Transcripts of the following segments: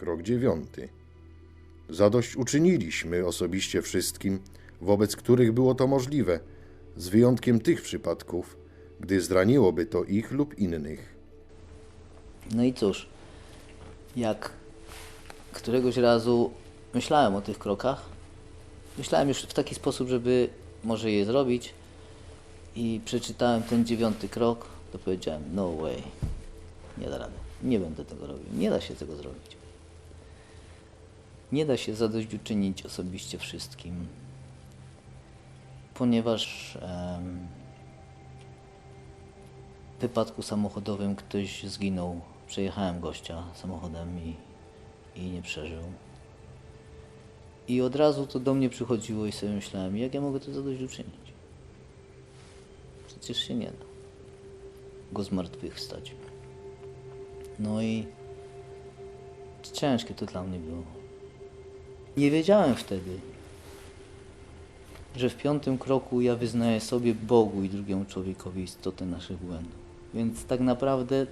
Krok dziewiąty. Zadość uczyniliśmy osobiście wszystkim, wobec których było to możliwe, z wyjątkiem tych przypadków, gdy zraniłoby to ich lub innych. No i cóż, jak któregoś razu myślałem o tych krokach, myślałem już w taki sposób, żeby może je zrobić i przeczytałem ten dziewiąty krok, to powiedziałem, no way, nie da rady, nie będę tego robił, nie da się tego zrobić. Nie da się zadośćuczynić osobiście wszystkim, ponieważ w wypadku samochodowym ktoś zginął. Przejechałem gościa samochodem i, i nie przeżył. I od razu to do mnie przychodziło i sobie myślałem, jak ja mogę to zadośćuczynić? Przecież się nie da go zmartwychwstać. No i ciężkie to dla mnie było. Nie wiedziałem wtedy, że w piątym kroku ja wyznaję sobie Bogu i drugiemu człowiekowi istotę naszych błędów. Więc tak naprawdę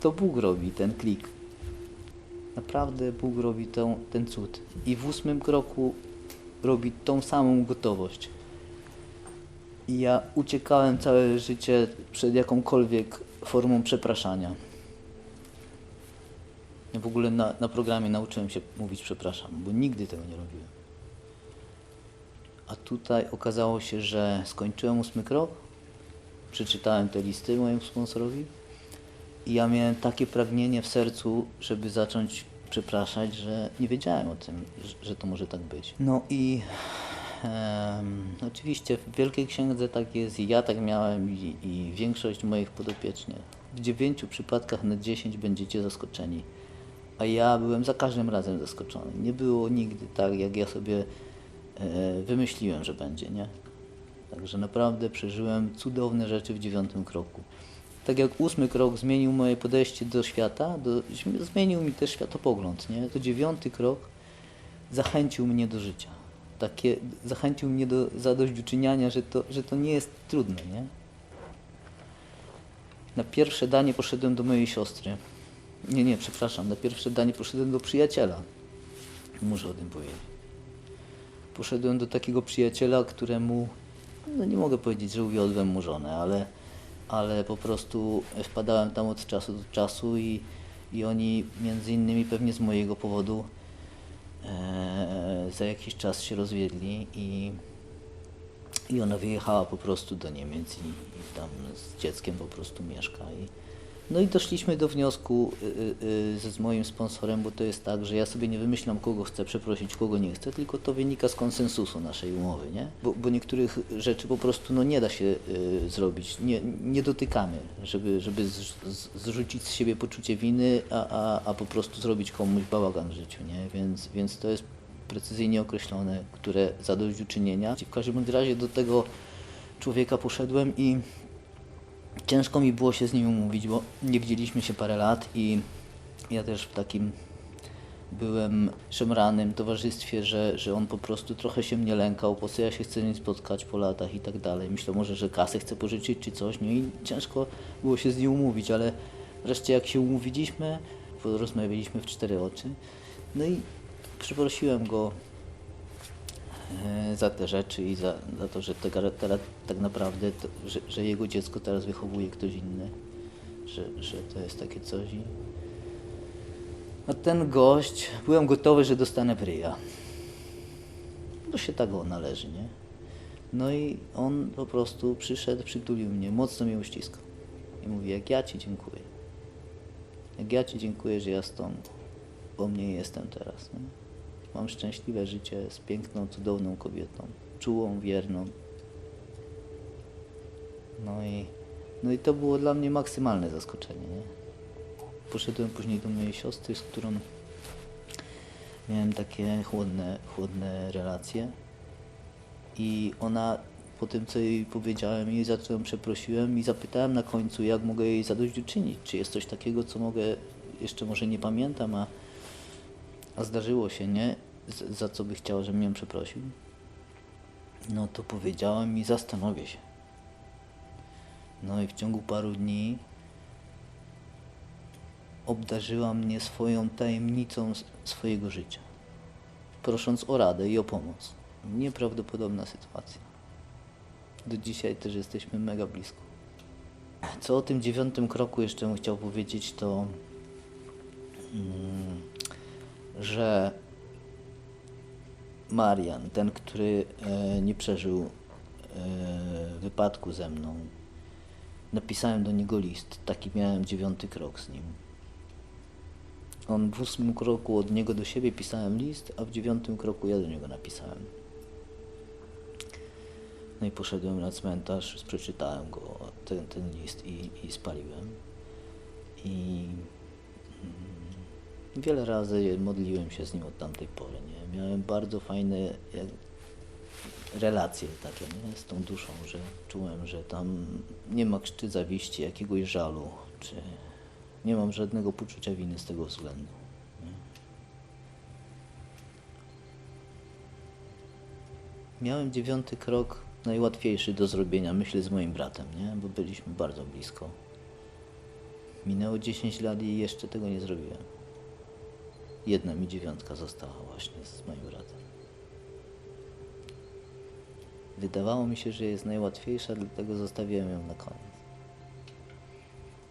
to Bóg robi ten klik. Naprawdę Bóg robi tą, ten cud. I w ósmym kroku robi tą samą gotowość. I ja uciekałem całe życie przed jakąkolwiek formą przepraszania. Ja w ogóle na, na programie nauczyłem się mówić przepraszam, bo nigdy tego nie robiłem. A tutaj okazało się, że skończyłem ósmy krok, przeczytałem te listy mojemu sponsorowi i ja miałem takie pragnienie w sercu, żeby zacząć przepraszać, że nie wiedziałem o tym, że- to może tak być. No i oczywiście w Wielkiej Księdze tak jest i ja tak miałem i, i większość moich podopiecznych. W dziewięciu przypadkach na dziesięć będziecie zaskoczeni. A ja byłem za każdym razem zaskoczony. Nie było nigdy tak, jak ja sobie e, wymyśliłem, że będzie, nie? Także naprawdę przeżyłem cudowne rzeczy w dziewiątym kroku. Tak jak ósmy krok zmienił moje podejście do świata, do, zmienił mi też światopogląd, nie? To dziewiąty krok zachęcił mnie do życia. Takie, zachęcił mnie do zadośćuczyniania, że to, że to nie jest trudne, nie? Na pierwsze danie poszedłem do mojej siostry. Nie, nie, przepraszam. Na pierwsze danie poszedłem do przyjaciela. Muszę o tym powiedzieć. Poszedłem do takiego przyjaciela, któremu, no nie mogę powiedzieć, że uwiodłem mu żonę, ale, ale po prostu wpadałem tam od czasu do czasu i, i oni między innymi pewnie z mojego powodu e, za jakiś czas się rozwiedli i, i ona wyjechała po prostu do Niemiec i, i tam z dzieckiem po prostu mieszka. I, no i doszliśmy do wniosku y, y, y, z, moim sponsorem, bo to jest tak, że ja sobie nie wymyślam, kogo chcę przeprosić, kogo nie chcę, tylko to wynika z konsensusu naszej umowy, nie? Bo, bo niektórych rzeczy po prostu no, nie da się zrobić, nie, nie dotykamy, żeby, żeby z, z, zrzucić z siebie poczucie winy, a, a, a po prostu zrobić komuś bałagan w życiu, nie? Więc, więc to jest precyzyjnie określone, które zadośćuczynienia. W każdym razie do tego człowieka poszedłem i ciężko mi było się z nim umówić, bo nie widzieliśmy się parę lat i ja też w takim byłem szemranym towarzystwie, że, że on po prostu trochę się mnie lękał, po co ja się chcę z nim spotkać po latach i tak dalej. Myślał może, że kasę chce pożyczyć czy coś, no i ciężko było się z nim umówić, ale wreszcie jak się umówiliśmy, porozmawialiśmy w cztery oczy, no i przeprosiłem go za te rzeczy i za, za to, że te, teraz tak naprawdę, to, że, że jego dziecko teraz wychowuje ktoś inny, że, że to jest takie coś. I... A ten gość, byłem gotowy, że dostanę pryja. To się tak należy, nie? No i on po prostu przyszedł, przytulił mnie, mocno mnie uściskał. I mówi, jak ja Ci dziękuję. Jak ja Ci dziękuję, że ja z tą, bo mnie jestem teraz. Nie? Mam szczęśliwe życie z piękną, cudowną kobietą, czułą, wierną. No i, no i to było dla mnie maksymalne zaskoczenie. Nie? Poszedłem później do mojej siostry, z którą miałem takie chłodne, chłodne relacje. I ona po tym, co jej powiedziałem i za co ją przeprosiłem i zapytałem na końcu, jak mogę jej zadośćuczynić. Czy jest coś takiego, co mogę, jeszcze może nie pamiętam, a a zdarzyło się, nie? Za co by chciała, żebym ją przeprosił? No to powiedziałem i zastanowię się. No i w ciągu paru dni obdarzyła mnie swoją tajemnicą swojego życia, prosząc o radę i o pomoc. Nieprawdopodobna sytuacja. Do dzisiaj też jesteśmy mega blisko. Co o tym dziewiątym kroku jeszcze bym chciał powiedzieć, to mm, że Marian, ten, który e, nie przeżył e, wypadku ze mną, napisałem do niego list. Taki miałem dziewiąty krok z nim. On w ósmym kroku od niego do siebie pisałem list, a w dziewiątym kroku ja do niego napisałem. No i poszedłem na cmentarz, przeczytałem go, ten, ten list i, i spaliłem. I mm, wiele razy modliłem się z nim od tamtej pory. Nie? Miałem bardzo fajne jak, relacje takie nie? z tą duszą, że czułem, że tam nie ma krzty zawiści, jakiegoś żalu, czy nie mam żadnego poczucia winy z tego względu. Miałem dziewiąty krok, najłatwiejszy do zrobienia, myślę, z moim bratem, nie? bo byliśmy bardzo blisko. Minęło 10 lat i jeszcze tego nie zrobiłem. Jedna mi dziewiątka została właśnie z moim bratem. Wydawało mi się, że jest najłatwiejsza, dlatego zostawiłem ją na koniec.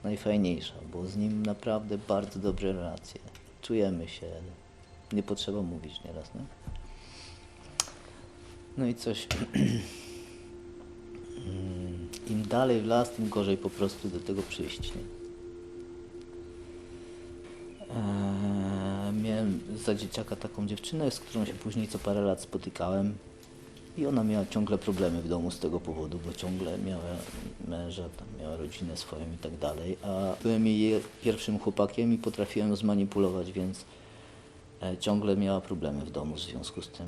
Najfajniejsza, bo z nim naprawdę bardzo dobre relacje. Czujemy się. Nie potrzeba mówić nieraz, nie? No i coś. Mm, Im dalej w las, tym gorzej po prostu do tego przyjść. Nie? Za dzieciaka taką dziewczynę, z którą się później co parę lat spotykałem. I ona miała ciągle problemy w domu z tego powodu, bo ciągle miała męża, tam miała rodzinę swoją i tak dalej. A byłem jej pierwszym chłopakiem i potrafiłem ją zmanipulować, więc e, ciągle miała problemy w domu w związku z tym.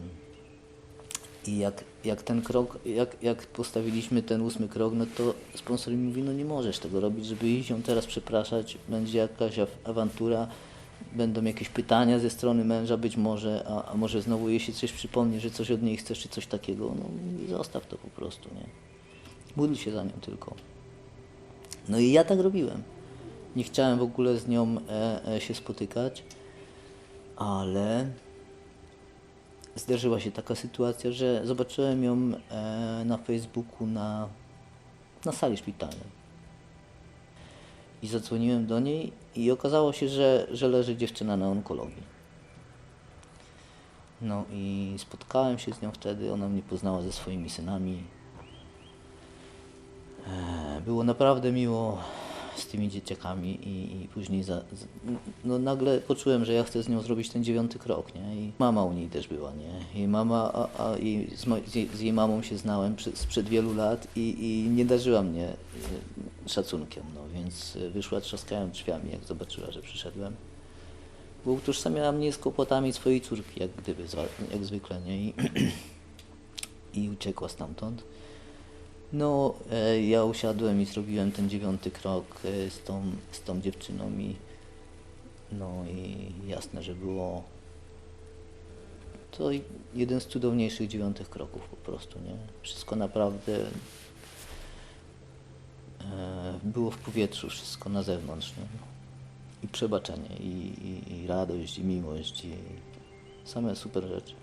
I jak, jak ten krok, jak, jak postawiliśmy ten ósmy krok, no to sponsor mi mówi, no nie możesz tego robić, żeby iść ją teraz przepraszać, będzie jakaś aw- awantura, będą jakieś pytania ze strony męża być może, a, a może znowu jeśli coś przypomni, że coś od niej chcesz, czy coś takiego, no zostaw to po prostu, nie? Módl się za nią tylko. No i ja tak robiłem. Nie chciałem w ogóle z nią e, e, się spotykać, ale zdarzyła się taka sytuacja, że zobaczyłem ją e, na Facebooku na, na sali szpitalnej. I zadzwoniłem do niej i okazało się, że, że leży dziewczyna na onkologii. No i spotkałem się z nią wtedy, ona mnie poznała ze swoimi synami. E, Było naprawdę miło z tymi dzieciakami i, i później za, no nagle poczułem, że ja chcę z nią zrobić ten dziewiąty krok, nie? I mama u niej też była, nie? I mama, a, a i z, z, jej- jej mamą się znałem przed, sprzed wielu lat i, i nie darzyła mnie e, szacunkiem, no więc e, wyszła trzaskając drzwiami, jak zobaczyła, że przyszedłem. Bo utożsamiała mnie z kłopotami swojej córki, jak gdyby, jak zwykle, nie? I, i uciekła stamtąd. No, e, ja usiadłem i zrobiłem ten dziewiąty krok e, z tą, z tą dziewczyną i no i jasne, że było to jeden z cudowniejszych dziewiątych kroków po prostu, nie? Wszystko naprawdę było w powietrzu, wszystko na zewnątrz, nie? I przebaczenie, i, i, i radość, i miłość, i same super rzeczy.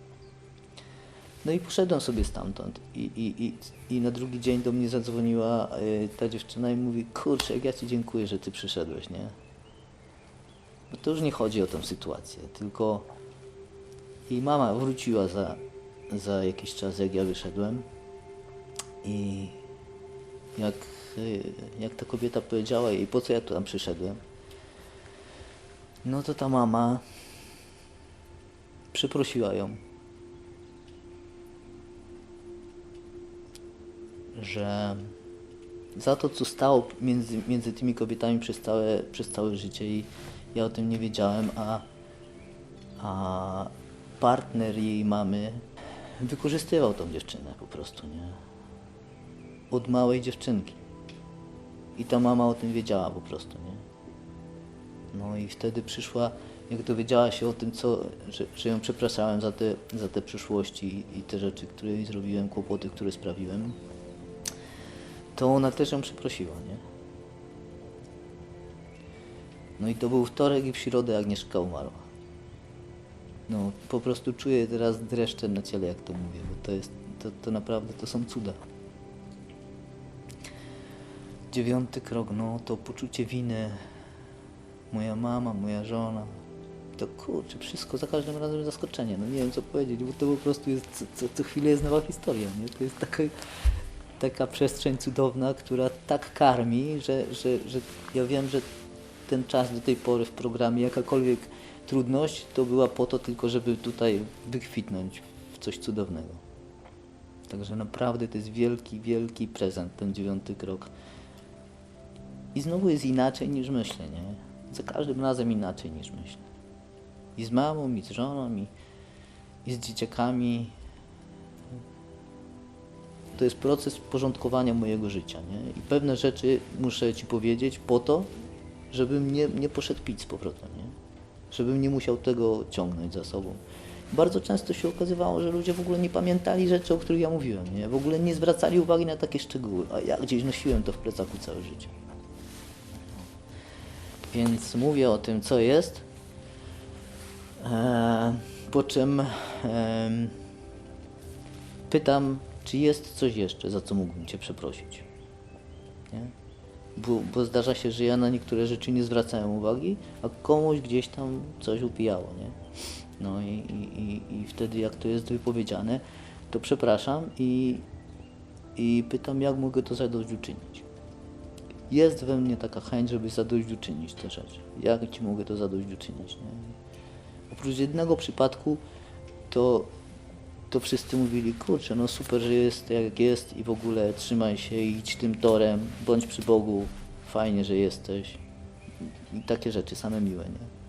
No i poszedłem sobie stamtąd i, i, i, i na drugi dzień do mnie zadzwoniła y, ta dziewczyna i mówi, kurczę, jak ja Ci dziękuję, że Ty przyszedłeś, nie? No to już nie chodzi o tę sytuację, tylko jej mama wróciła za, za jakiś czas, jak ja wyszedłem i jak, jak ta kobieta powiedziała jej, po co ja tu tam przyszedłem, no to ta mama przeprosiła ją. że za to, co stało między, między tymi kobietami przez całe, przez całe życie i ja o tym nie wiedziałem, a, a partner jej mamy wykorzystywał tą dziewczynę po prostu, nie? Od małej dziewczynki. I ta mama o tym wiedziała po prostu, nie? No i wtedy przyszła, jak dowiedziała się o tym, co, że, że ją przepraszałem za te, za te przyszłości i, te rzeczy, które jej zrobiłem, kłopoty, które sprawiłem, to ona też ją przeprosiła, nie? No i to był wtorek i w środę Agnieszka umarła. No, po prostu czuję teraz dreszcze na ciele, jak to mówię, bo to jest, to, to naprawdę, to są cuda. Dziewiąty krok, no to poczucie winy. Moja mama, moja żona. To kurczę, wszystko za każdym razem zaskoczenie. No nie wiem co powiedzieć, bo to po prostu jest, co, co, co chwilę jest nowa historia, nie? To jest taka, taka przestrzeń cudowna, która tak karmi, że, że, że ja wiem, że ten czas do tej pory w programie, jakakolwiek trudność, to była po to tylko, żeby tutaj wykwitnąć w coś cudownego. Także naprawdę to jest wielki, wielki prezent, ten dziewiąty krok. I znowu jest inaczej niż myślę, nie? Za każdym razem inaczej niż myślę. I z mamą, i z żoną, i, i z dzieciakami. To jest proces porządkowania mojego życia, nie? I pewne rzeczy muszę Ci powiedzieć po to, żebym nie, nie poszedł pić z powrotem, nie? Żebym nie musiał tego ciągnąć za sobą. Bardzo często się okazywało, że ludzie w ogóle nie pamiętali rzeczy, o których ja mówiłem, nie? W ogóle nie zwracali uwagi na takie szczegóły, a ja gdzieś nosiłem to w plecaku całe życie. Więc mówię o tym, co jest, e, po czym em, pytam, czy jest coś jeszcze, za co mógłbym Cię przeprosić. Nie? Bo, bo zdarza się, że ja na niektóre rzeczy nie zwracałem uwagi, a komuś gdzieś tam coś upijało, nie? No i, i, i, i wtedy jak to jest wypowiedziane, to przepraszam i, i pytam, jak mogę to zadośćuczynić. Jest we mnie taka chęć, żeby zadośćuczynić te rzeczy. Jak Ci mogę to zadośćuczynić, nie? Oprócz jednego przypadku, to, to wszyscy mówili, kurczę, no super, że jest jak jest i w ogóle trzymaj się, idź tym torem, bądź przy Bogu, fajnie, że jesteś. I takie rzeczy, same miłe, nie?